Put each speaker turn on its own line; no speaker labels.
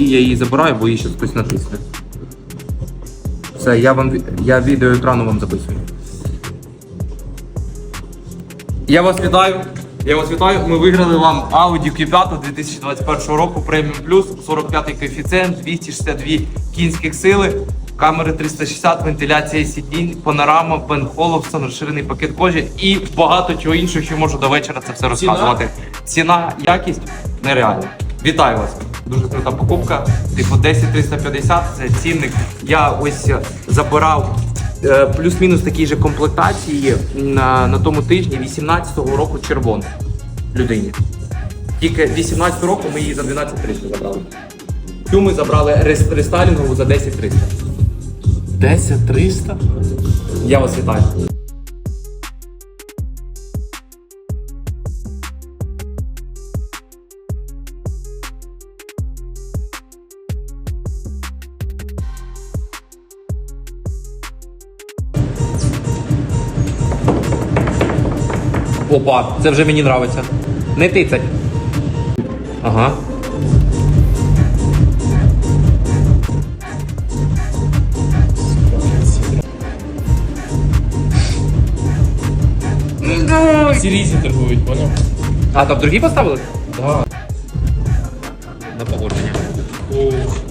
і я її забираю, бо її ще хтось натисне. Все, я вам я відео екрану вам записую. Я вас вітаю. Я вас вітаю. Ми виграли вам Audi Q5 2021 року Premium Plus, 45 коефіцієнт, 262 кінських сили, камери 360, вентиляція сидінь, панорама, Бен Холовсон, розширений пакет кожі і багато чого іншого, що можу до вечора це все розказувати. Ціна, якість нереальна. Вітаю вас. Дуже крута покупка. Типу 10 350 це цінник. Я ось е, забирав е, плюс-мінус такій же комплектації на, на тому тижні 18-го року червон людині. Тільки 18 року ми її за 12 300 забрали. Цю ми забрали рес- рестайлінгову за 10 300.
10 300?
Я вас вітаю. Опа, це вже мені нравиться. Не тицять. Ага.
Сірізі торгують, поняв?
А там другі поставили?
Да.
На погодження.
Ух.